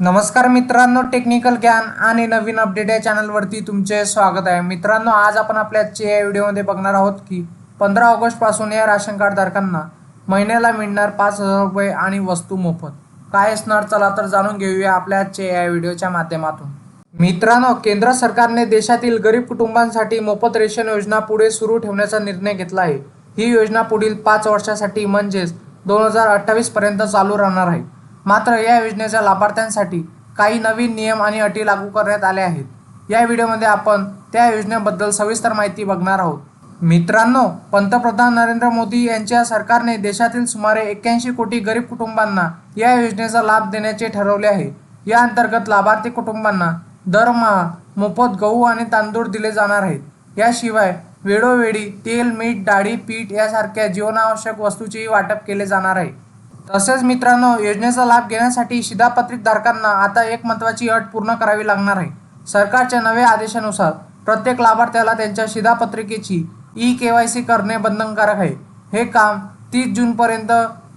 नमस्कार मित्रांनो टेक्निकल ज्ञान आणि नवीन अपडेट या चॅनलवरती तुमचे स्वागत आहे. मित्रांनो आज आपण आपल्या आजच्या या व्हिडिओमध्ये बघणार आहोत की पंधरा ऑगस्टपासून या राशन कार्डधारकांना महिन्याला मिळणार पाच हजार रुपये आणि वस्तू मोफत. काय असणार? चला तर जाणून घेऊया आपल्या आजच्या या व्हिडिओच्या माध्यमातून. मित्रांनो केंद्र सरकारने देशातील गरीब कुटुंबांसाठी मोफत रेशन योजना पुढे सुरू ठेवण्याचा निर्णय घेतला आहे. ही योजना पुढील पाच वर्षासाठी म्हणजेच दोन हजार अठ्ठावीसपर्यंत चालू राहणार आहे. मात्र या योजनेच्या लाभार्थ्यांसाठी काही नवीन नियम आणि अटी लागू करण्यात आल्या आहेत. या व्हिडिओमध्ये आपण त्या योजनेबद्दल सविस्तर माहिती बघणार आहोत. मित्रांनो पंतप्रधान नरेंद्र मोदी यांच्या सरकारने देशातील सुमारे एक्क्याऐंशी कोटी गरीब कुटुंबांना या योजनेचा लाभ देण्याचे ठरवले आहे. या अंतर्गत लाभार्थी कुटुंबांना दरमहा मोफत गहू आणि तांदूळ दिले जाणार आहेत. याशिवाय वेळोवेळी तेल मीठ डाळी पीठ यासारख्या जीवनावश्यक वस्तूचेही वाटप केले जाणार आहे. तसेच मित्रांनो योजनेचा लाभ घेण्यासाठी शिधापत्रित धारकांना आता एक महत्त्वाची अट पूर्ण करावी लागणार आहे. सरकारच्या नव्या आदेशानुसार प्रत्येक लाभार्थ्याला त्यांच्या शिधापत्रिकेची ई के वाय सी करणे बंधनकारक आहे. हे काम तीस जूनपर्यंत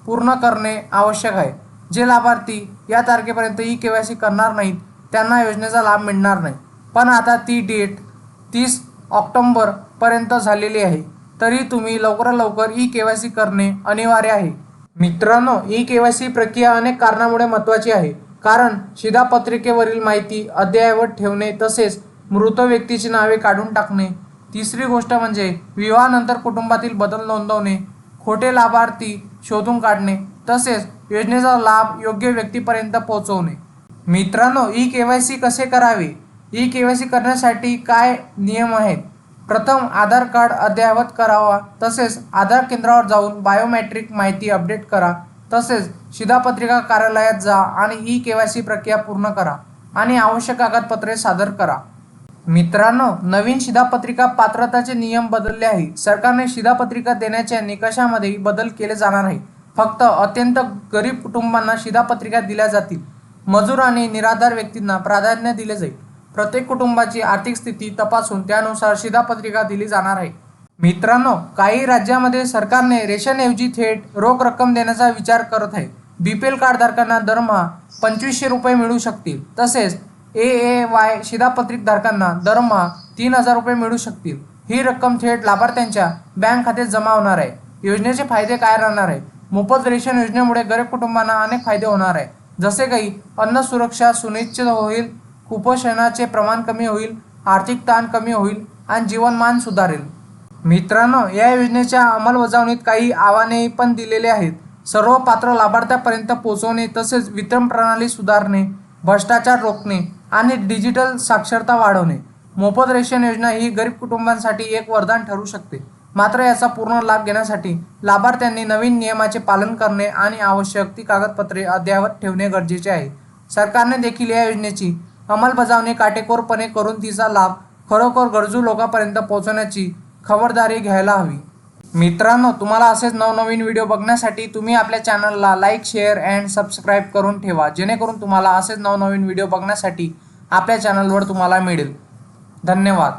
पूर्ण करणे आवश्यक आहे. जे लाभार्थी या तारखेपर्यंत ई के वाय सी करणार नाहीत त्यांना योजनेचा लाभ मिळणार नाही. पण आता ती डेट तीस ऑक्टोंबरपर्यंत झालेली आहे. तरी तुम्ही लवकरात लवकर ई के वाय सी करणे अनिवार्य आहे. मित्रांनो ई के वाय सी प्रक्रिया अनेक कारणामुळे महत्त्वाची आहे. कारण शिधापत्रिकेवरील माहिती अद्ययावत ठेवणे तसेच मृत व्यक्तीची नावे काढून टाकणे. तिसरी गोष्ट म्हणजे विवाहानंतर कुटुंबातील बदल नोंदवणे खोटे लाभार्थी शोधून काढणे तसेच योजनेचा लाभ योग्य व्यक्तीपर्यंत पोहोचवणे. मित्रांनो ई के वाय सी कसे करावे? ई के वाय सी करण्यासाठी काय नियम आहेत? प्रथम आधार कार्ड अद्ययावत करावा तसेच आधार केंद्रावर जाऊन बायोमॅट्रिक माहिती अपडेट करा तसेच शिधापत्रिका कार्यालयात जा आणि ई के वाय सी प्रक्रिया पूर्ण करा आणि आवश्यक कागदपत्रे सादर करा. मित्रांनो नवीन शिधापत्रिका पात्रताचे नियम बदलले आहे. सरकारने शिधापत्रिका देण्याच्या निकषामध्ये बदल केले जाणार आहे. फक्त अत्यंत गरीब कुटुंबांना शिधापत्रिका दिल्या जातील. मजूर आणि निराधार व्यक्तींना प्राधान्य दिले जाईल. प्रत्येक कुटुंबाची आर्थिक स्थिती तपासून त्यानुसार शिधापत्रिका दिली जाणार आहे. मित्रांनो काही राज्यामध्ये सरकारने रेशनऐवजी थेट रोख रक्कम देण्याचा विचार करत आहे. बीपीएल एल कार्डधारकांना दरमहा पंचवीसशे रुपये मिळू शकतील. तसेच ए ए वाय शिधापत्रिक धारकांना दरमहा तीन हजार रुपये मिळू शकतील. ही रक्कम थेट लाभार्थ्यांच्या बँक खात्यात जमा होणार आहे. योजनेचे फायदे काय राहणार आहे? मोफत रेशन योजनेमुळे गरीब कुटुंबांना अनेक फायदे होणार आहे. जसे काही अन्न सुरक्षा सुनिश्चित होईल कुपोषणाचे प्रमाण कमी होईल आर्थिक ताण कमी होईल आणि जीवनमान सुधारेल. मित्रांनो या योजनेच्या अंमलबजावणीत काही आव्हाने पण दिलेले आहेत. सर्व पात्र लाभार्थ्यापर्यंत पोहोचवणे तसेच वितरण प्रणाली सुधारणे भ्रष्टाचार रोखणे आणि डिजिटल साक्षरता वाढवणे. मोफत रेशन योजना ही गरीब कुटुंबांसाठी एक वरदान ठरू शकते. मात्र याचा पूर्ण लाभ घेण्यासाठी लाभार्थ्यांनी नवीन नियमाचे पालन करणे आणि आवश्यक ती कागदपत्रे अद्ययावत ठेवणे गरजेचे आहे. सरकारने देखील या योजनेची अंमलबजावणी काटेकोरपणे करून तिचा लाभ खरोखर गरजू लोकांपर्यंत पोहोचवण्याची खबरदारी घ्यायला हवी. मित्रांनो तुम्हाला असेच नवनवीन व्हिडिओ बघण्यासाठी तुम्ही आपल्या चॅनलला लाईक शेअर अँड सबस्क्राईब करून ठेवा. जेणेकरून तुम्हाला असेच नवनवीन व्हिडिओ बघण्यासाठी आपल्या चॅनलवर तुम्हाला मिळेल. धन्यवाद.